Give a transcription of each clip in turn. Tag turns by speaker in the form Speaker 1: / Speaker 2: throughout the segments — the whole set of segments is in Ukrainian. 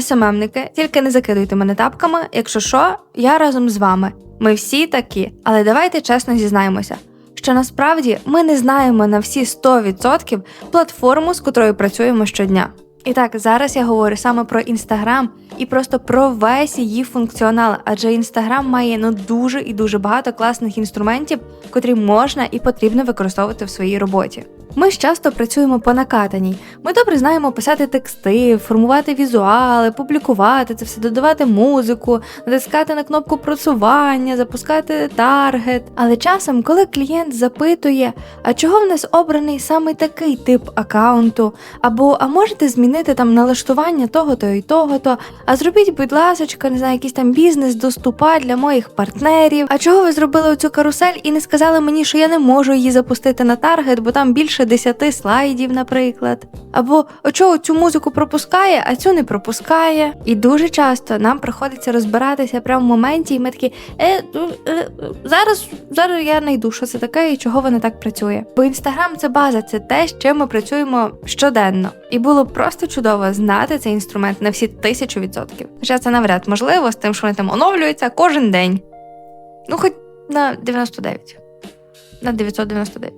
Speaker 1: СММники, тільки не закидуйте мене тапками. Якщо що, я разом з вами. Ми всі такі, але давайте чесно зізнаємося, що насправді ми не знаємо на всі 100% платформу, з котрою працюємо щодня. І так, зараз я говорю саме про інстаграм і просто про весь її функціонал, адже інстаграм має ну дуже і дуже багато класних інструментів, котрі можна і потрібно використовувати в своїй роботі. Ми ж часто працюємо по накатаній. Ми добре знаємо писати тексти, формувати візуали, публікувати це все, додавати музику, натискати на кнопку просування, запускати таргет. Але часом, коли клієнт запитує, а чого в нас обраний саме такий тип аккаунту, або а можете змінити там налаштування того-то і того-то, а зробіть, будь ласочка, не знаю, якийсь там бізнес доступа для моїх партнерів. А чого ви зробили оцю карусель і не сказали мені, що я не можу її запустити на таргет, бо там більше 10 слайдів, наприклад. Або чого цю музику пропускає, а цю не пропускає. І дуже часто нам приходиться розбиратися прямо в моменті, і ми такі, е, ну, е, зараз, зараз я знайду, що це таке і чого воно так працює. Бо інстаграм це база, це те, з чим ми працюємо щоденно. І було просто чудово знати цей інструмент на всі тисячу відсотків. Хоча це навряд можливо з тим, що вони там оновлюються кожен день. Ну, хоч на 99. На 999.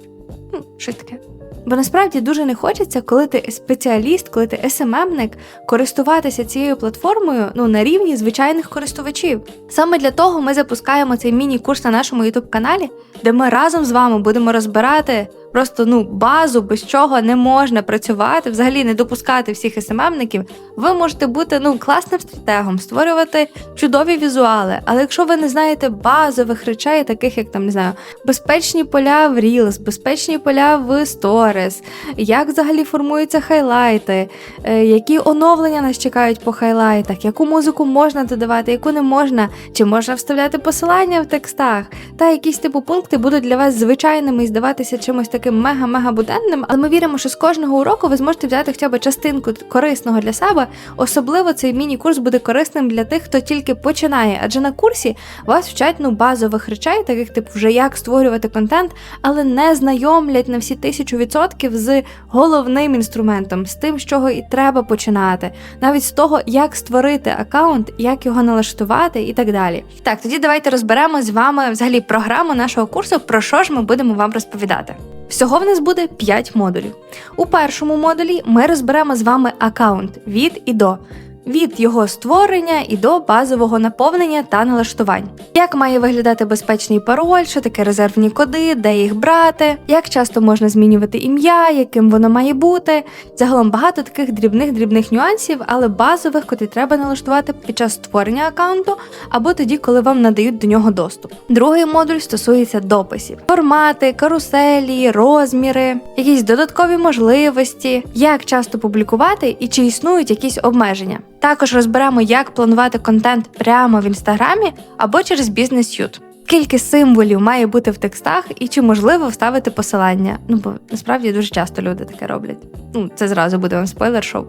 Speaker 1: Ну, щось таке. Бо насправді дуже не хочеться, коли ти спеціаліст, коли ти СММник, користуватися цією платформою ну на рівні звичайних користувачів. Саме для того ми запускаємо цей міні-курс на нашому youtube каналі де ми разом з вами будемо розбирати просто ну базу, без чого не можна працювати, взагалі не допускати всіх СММників. Ви можете бути ну класним стратегом, створювати чудові візуали. Але якщо ви не знаєте базових речей, таких як там не знаю, безпечні поля в Reels, безпечні поля в Stories, як взагалі формуються хайлайти, е, які оновлення нас чекають по хайлайтах, яку музику можна додавати, яку не можна, чи можна вставляти посилання в текстах, та якісь типу пункти будуть для вас звичайними і здаватися чимось таким мега-мега буденним. Але ми віримо, що з кожного уроку ви зможете взяти хоча б частинку корисного для себе. Особливо цей міні-курс буде корисним для тих, хто тільки починає. Адже на курсі вас вчать ну базових речей, таких типу вже як створювати контент, але не знайомлять на всі тисячу відсотків з головним інструментом, з тим, з чого і треба починати, навіть з того, як створити аккаунт, як його налаштувати і так далі. Так, тоді давайте розберемо з вами взагалі програму нашого курсу, про що ж ми будемо вам розповідати. Всього в нас буде 5 модулів. У першому модулі ми розберемо з вами аккаунт від і до від його створення і до базового наповнення та налаштувань. Як має виглядати безпечний пароль, що таке резервні коди, де їх брати, як часто можна змінювати ім'я, яким воно має бути. Загалом багато таких дрібних-дрібних нюансів, але базових, котрі треба налаштувати під час створення аккаунту або тоді, коли вам надають до нього доступ. Другий модуль стосується дописів: формати, каруселі, розміри, якісь додаткові можливості, як часто публікувати і чи існують якісь обмеження. Також розберемо, як планувати контент прямо в інстаграмі або через бізнес ют. Скільки символів має бути в текстах і чи можливо вставити посилання? Ну бо насправді дуже часто люди таке роблять. Ну, це зразу буде вам спойлер, що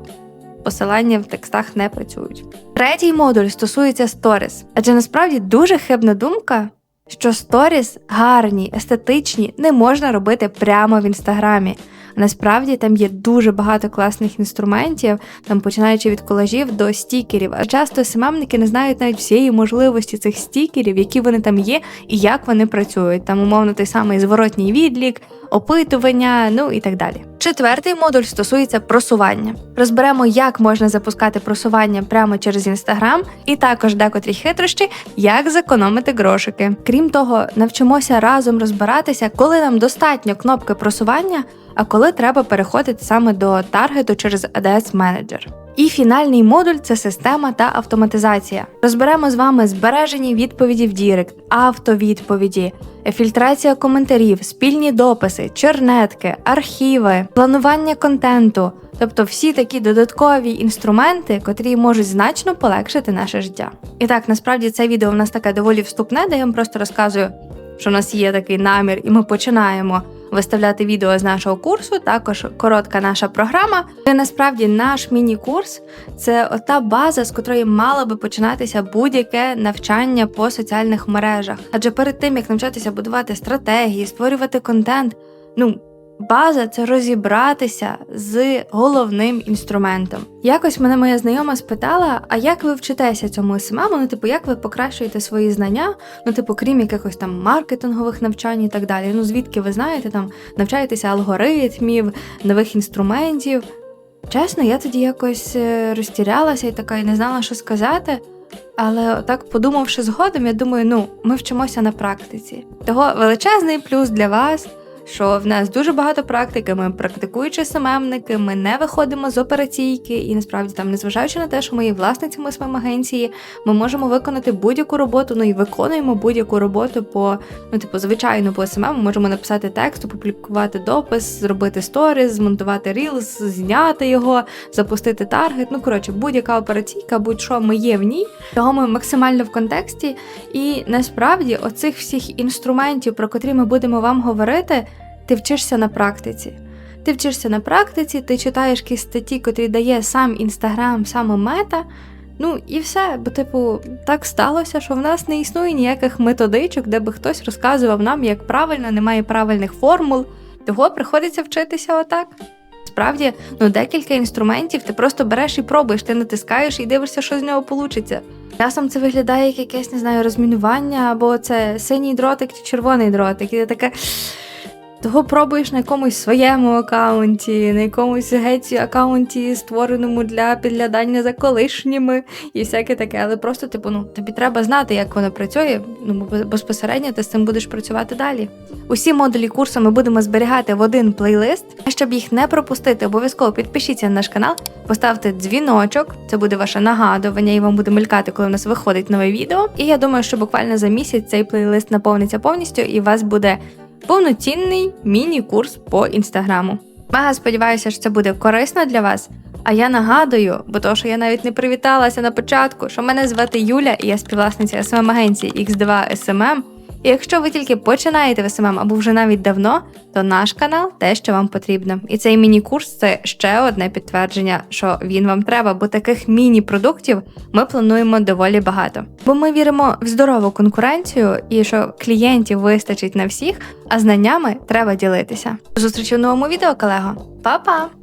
Speaker 1: посилання в текстах не працюють. Третій модуль стосується сторіс, адже насправді дуже хибна думка, що сторіс гарні, естетичні не можна робити прямо в інстаграмі. Насправді там є дуже багато класних інструментів, там починаючи від колажів до стікерів. А часто СММники не знають навіть всієї можливості цих стікерів, які вони там є і як вони працюють. Там, умовно, той самий зворотній відлік, опитування, ну і так далі. Четвертий модуль стосується просування. Розберемо, як можна запускати просування прямо через інстаграм, і також декотрі хитрощі, як зекономити грошики. Крім того, навчимося разом розбиратися, коли нам достатньо кнопки просування, а коли треба переходити саме до таргету через ADS Manager. І фінальний модуль це система та автоматизація. Розберемо з вами збережені відповіді в Дірект, автовідповіді, фільтрація коментарів, спільні дописи, чернетки, архіви, планування контенту, тобто всі такі додаткові інструменти, котрі можуть значно полегшити наше життя. І так, насправді це відео в нас таке доволі вступне, де я вам просто розказую, що в нас є такий намір, і ми починаємо виставляти відео з нашого курсу, також коротка наша програма. І насправді наш міні-курс це та база, з котрої мало би починатися будь-яке навчання по соціальних мережах. Адже перед тим як навчатися будувати стратегії, створювати контент, ну база це розібратися з головним інструментом. Якось мене моя знайома спитала: а як ви вчитеся цьому СММ? Ну, типу, як ви покращуєте свої знання? Ну, типу, крім якихось там маркетингових навчань і так далі. Ну, звідки ви знаєте, там навчаєтеся алгоритмів, нових інструментів. Чесно, я тоді якось е, розтірялася і така і не знала, що сказати. Але так подумавши згодом, я думаю, ну, ми вчимося на практиці. Того величезний плюс для вас, що в нас дуже багато практики, ми практикуючі СММники, ми не виходимо з операційки, і насправді там, незважаючи на те, що ми є власницями СММ агенції, ми можемо виконати будь-яку роботу, ну і виконуємо будь-яку роботу по ну, типу, звичайно, по СММ. Ми можемо написати текст, опублікувати допис, зробити сторіс, змонтувати рілс, зняти його, запустити таргет. Ну коротше, будь-яка операційка, будь-що ми є в ній. Того ми максимально в контексті. І насправді оцих всіх інструментів, про котрі ми будемо вам говорити, ти вчишся на практиці. Ти вчишся на практиці, ти читаєш якісь статті, котрі дає сам інстаграм, саме мета. Ну і все, бо, типу, так сталося, що в нас не існує ніяких методичок, де би хтось розказував нам, як правильно, немає правильних формул. Того приходиться вчитися отак. Справді, ну декілька інструментів ти просто береш і пробуєш, ти натискаєш і дивишся, що з нього вийде. Часом це виглядає як якесь, не знаю, розмінування, або це синій дротик чи червоний дротик. І ти таке. Того пробуєш на якомусь своєму аккаунті, на якомусь геть аккаунті, створеному для підглядання за колишніми і всяке таке. Але просто, типу, ну тобі треба знати, як воно працює. Ну безпосередньо ти з цим будеш працювати далі. Усі модулі курсу ми будемо зберігати в один плейлист. А щоб їх не пропустити, обов'язково підпишіться на наш канал, поставте дзвіночок. Це буде ваше нагадування, і вам буде мелькати, коли в нас виходить нове відео. І я думаю, що буквально за місяць цей плейлист наповниться повністю, і у вас буде повноцінний міні-курс по інстаграму. Мега сподіваюся, що це буде корисно для вас. А я нагадую, бо то, що я навіть не привіталася на початку, що мене звати Юля, і я співвласниця СММ агенції X2 SMM. І якщо ви тільки починаєте в СММ або вже навіть давно, то наш канал те, що вам потрібно. І цей міні-курс це ще одне підтвердження, що він вам треба, бо таких міні-продуктів ми плануємо доволі багато. Бо ми віримо в здорову конкуренцію і що клієнтів вистачить на всіх, а знаннями треба ділитися. Зустрічі в новому відео, колего. Па-па!